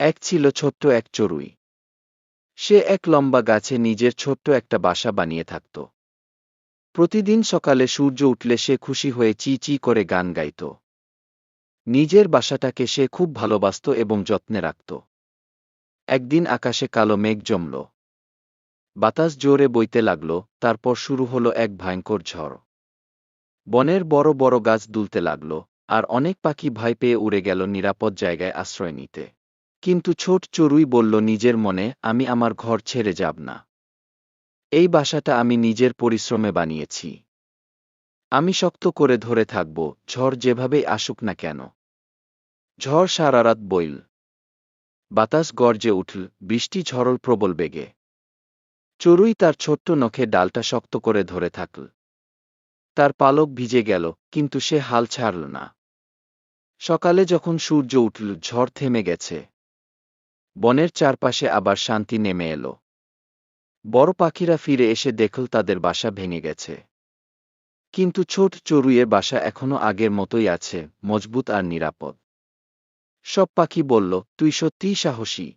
এক ছিল ছোট্ট এক চড়ুই। সে এক লম্বা গাছে নিজের ছোট্ট একটা বাসা বানিয়ে থাকত। প্রতিদিন সকালে সূর্য উঠলে সে খুশি হয়ে চি চি করে গান গাইত। নিজের বাসাটাকে সে খুব ভালোবাসত এবং যত্নে রাখত। একদিন আকাশে কালো মেঘ জমল। বাতাস জোরে বইতে লাগল, তারপর শুরু হলো এক ভয়ঙ্কর ঝড়। বনের বড় বড় গাছ দুলতে লাগল, আর অনেক পাখি ভয় পেয়ে উড়ে গেল নিরাপদ জায়গায় আশ্রয় নিতে। কিন্তু ছোট চড়ুই বলল, নিজের মনে আমি আমার ঘর ছেড়ে যাব না। এই বাসাটা আমি নিজের পরিশ্রমে বানিয়েছি। আমি শক্ত করে ধরে থাকব, ঝড় যেভাবেই আসুক না কেন। ঝড় সারারাত বইল। বাতাস গর্জে উঠল, বৃষ্টি ঝড়ল প্রবল বেগে। চড়ুই তার ছোট্ট নখে ডালটা শক্ত করে ধরে থাকল। তার পালক ভিজে গেল, কিন্তু সে হাল ছাড়ল না। সকালে যখন সূর্য উঠল, ঝড় থেমে গেছে। বনের চারপাশে আবার শান্তি নেমে এলো। বড় পাখিরা ফিরে এসে দেখল তাদের বাসা ভেঙে গেছে। কিন্তু ছোট চড়ুইয়ের বাসা এখনও আগের মতোই আছে, মজবুত আর নিরাপদ। সব পাখি বলল, তুই সত্যিই সাহসী।